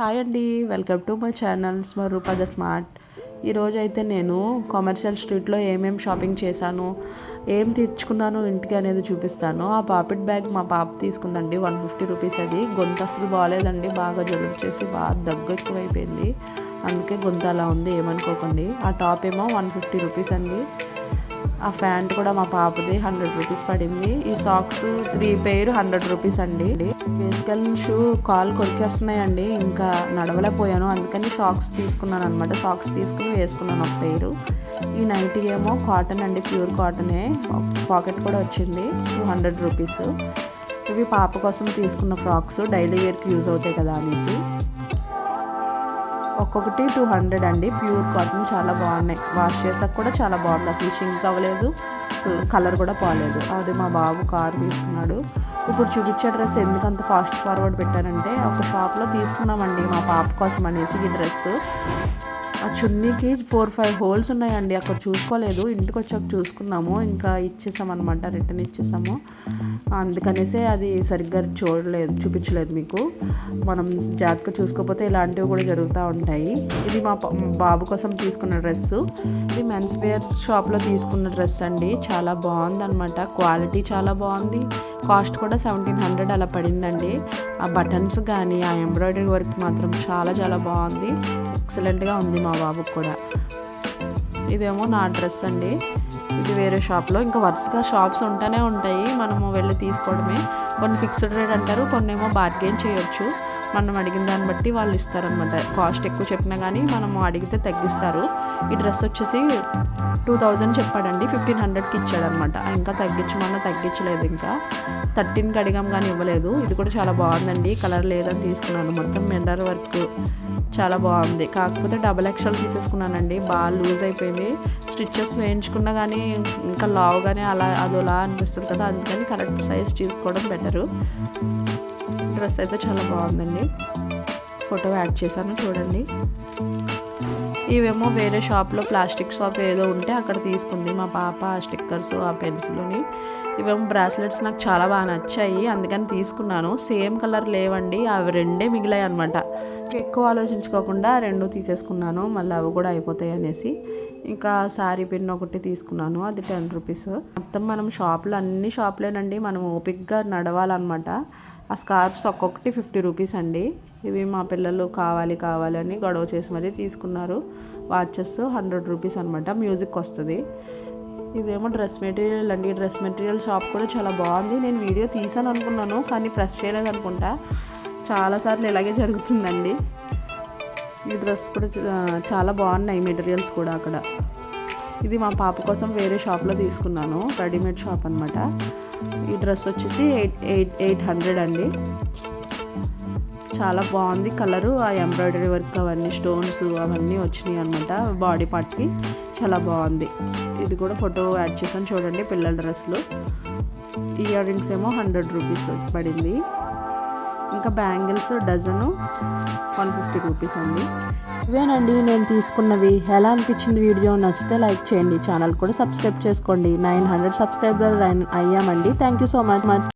Hi అండి welcome to my channel Swaroopa the smart. ఈరోజు అయితే నేను కమర్షియల్ స్ట్రీట్లో ఏమేమి షాపింగ్ చేశాను ఏం తెచ్చుకున్నాను ఇంటికి అనేది చూపిస్తాను. ఆ పాపిట్ బ్యాగ్ మా పాప తీసుకుందండి వన్ ఫిఫ్టీ రూపీస్ అది. గొంతు అసలు బాగాలేదండి బాగా జలుబు చేసి బాగా దగ్గు ఎక్కువైపోయింది. అందుకే గొంతు అలా ఉంది ఏమనుకోకండి. ఆ టాప్ ఏమో వన్ ఫిఫ్టీ రూపీస్ అండి. ఆ ప్యాంట్ కూడా మా పాపది హండ్రెడ్ రూపీస్ పడింది. ఈ socks three pair hundred rupees అండి. బేసికల్ షూ కాల్ కొరికేస్తున్నాయండి. ఇంకా నడవలేకపోయాను. అందుకని సాక్స్ తీసుకున్నాను అనమాట సాక్స్ తీసుకుని వేసుకున్నాను ఒక పేరు. ఈ నైటీ ఏమో కాటన్ అండి. ప్యూర్ కాటనే. పాకెట్ కూడా వచ్చింది. Two hundred rupees. ఇవి పాప కోసం తీసుకున్న ఫ్రాక్స్. డైలీ వేర్కి యూజ్ అవుతాయి కదా అనేసి. ఒక్కొక్కటి టూ హండ్రెడ్ అండి. ప్యూర్ కాటన్ చాలా బాగున్నాయి. వాష్ చేసాక కూడా చాలా బాగుంది. అసలు షింక్ అవ్వలేదు. కలర్ కూడా పోలేదు అది మా బాబు కారు తీసుకున్నాడు. ఇప్పుడు చూపించే డ్రెస్ ఎందుకు అంత ఫాస్ట్ ఫార్వర్డ్ పెట్టారంటే ఒక షాప్లో తీసుకున్నామండి మా పాప కోసం అనేసి ఈ డ్రెస్ ఆ చున్నీకి ఫోర్ ఫైవ్ హోల్స్ ఉన్నాయండి. అక్కడ చూసుకోలేదు. ఇంటికి వచ్చాక చూసుకున్నాము. ఇంకా ఇచ్చేసామన్నమాట. అనమాట రిటర్న్ ఇచ్చేసాము. అందుకనేసే అది సరిగ్గా చూడలేదు చూపించలేదు మీకు. మనం జాగ్రత్తగా చూసుకోకపోతే ఇలాంటివి కూడా జరుగుతూ ఉంటాయి. ఇది మా బాబు కోసం తీసుకున్న డ్రెస్ ఇది మెన్స్ వేర్ షాప్లో తీసుకున్న డ్రెస్ అండి. చాలా బాగుంది అనమాట క్వాలిటీ చాలా బాగుంది. కాస్ట్ కూడా సెవెంటీన్ హండ్రెడ్ అలా పడిందండి. ఆ బటన్స్ కానీ ఆ ఎంబ్రాయిడరీ వర్క్ మాత్రం చాలా చాలా బాగుంది. ఎక్సలెంట్గా ఉంది మా బాబుకి కూడా. ఇదేమో నా డ్రెస్ అండి. ఇది వేరే షాప్లో. ఇంకా వరుసగా షాప్స్ ఉంటూనే ఉంటాయి. మనము వెళ్ళి తీసుకోవడమే. కొన్ని ఫిక్స్డ్ రేట్ అంటారు కొన్ని ఏమో బార్గెన్ చేయొచ్చు. మనం అడిగిన దాన్ని బట్టి వాళ్ళు ఇస్తారనమాట కాస్ట్ ఎక్కువ చెప్పినా కానీ మనము అడిగితే తగ్గిస్తారు. ఈ డ్రెస్ వచ్చేసి టూ థౌజండ్ చెప్పాడండి ఫిఫ్టీన్ హండ్రెడ్కి ఇచ్చాడనమాట ఇంకా తగ్గించమన్నా తగ్గించలేదు ఇంకా. థర్టీన్కి అడిగాం కానీ ఇవ్వలేదు. ఇది కూడా చాలా బాగుందండి. కలర్ లేదని తీసుకున్నాను. మొత్తం మెండర్ వర్క్ చాలా బాగుంది. కాకపోతే డబల్ ఎక్స్ఎల్ తీసేసుకున్నానండి. బాగా లూజ్ అయిపోయింది. స్టిచ్చెస్ వేయించుకున్నా కానీ ఇంకా లావుగానే అలా అదోలా అనిపిస్తుంది కదా. అందుకని కరెక్ట్ సైజ్ తీసుకోవడం బెటరు. డ్రెస్ అయితే చాలా బాగుందండి. ఫోటో యాడ్ చేశాను చూడండి. ఇవేమో వేరే షాప్లో ప్లాస్టిక్ షాప్ ఏదో ఉంటే అక్కడ తీసుకుంది మా పాప ఆ స్టిక్కర్స్ ఆ పెన్సిల్ని. ఇవేమో బ్రాస్లెట్స్ నాకు చాలా బాగా నచ్చాయి అందుకని తీసుకున్నాను. సేమ్ కలర్ లేవండి అవి రెండే మిగిలాయి అనమాట ఎక్కువ ఆలోచించుకోకుండా రెండు తీసేసుకున్నాను మళ్ళీ అవి కూడా అయిపోతాయి అనేసి. ఇంకా శారీ పిన్ ఒకటి తీసుకున్నాను అది టెన్ రూపీస్. మొత్తం మనం షాప్లో అన్ని షాప్లేనండి మనం ఓపిక్గా నడవాలన్నమాట. ఆ స్కార్ఫ్స్ ఒక్కొక్కటి ఫిఫ్టీ రూపీస్ అండి. ఇవి మా పిల్లలు కావాలి కావాలి అని గొడవ చేసి మరీ తీసుకున్నారు. వాచెస్ హండ్రెడ్ రూపీస్ అనమాట మ్యూజిక్ వస్తుంది. ఇదేమో డ్రెస్ మెటీరియల్ అండి. డ్రెస్ మెటీరియల్ షాప్ కూడా చాలా బాగుంది. నేను వీడియో తీసాను అనుకున్నాను కానీ ప్రెస్ చేయలేదు అనుకుంటా. చాలాసార్లు ఇలాగే జరుగుతుందండి. ఈ డ్రెస్ కూడా చాలా బాగున్నాయి మెటీరియల్స్ కూడా అక్కడ. ఇది మా పాప కోసం వేరే షాప్లో తీసుకున్నాను రెడీమేడ్ షాప్ అనమాట ఈ డ్రెస్ వచ్చేసి ఎయిట్ ఎయిట్ ఎయిట్ హండ్రెడ్ అండి. చాలా బాగుంది కలరు ఆ ఎంబ్రాయిడరీ వర్క్ అవన్నీ స్టోన్స్ అవన్నీ వచ్చినాయి అనమాట బాడీ పార్ట్కి. చాలా బాగుంది. ఇది కూడా ఫోటో యాడ్ చేసాను చూడండి పిల్లల డ్రెస్లు. ఇయర్ రింగ్స్ ఏమో హండ్రెడ్ రూపీస్ పడింది. ఇంకా bangles dozen one fifty rupees అండి. ఇవేనండి నేను తీసుకున్నవి. ఎలా అనిపించింది వీడియో? నచ్చితే లైక్ చేయండి. ఛానల్ కూడా సబ్స్క్రైబ్ చేసుకోండి. Nine hundred subscriber అయ్యామండి. Thank you so much much.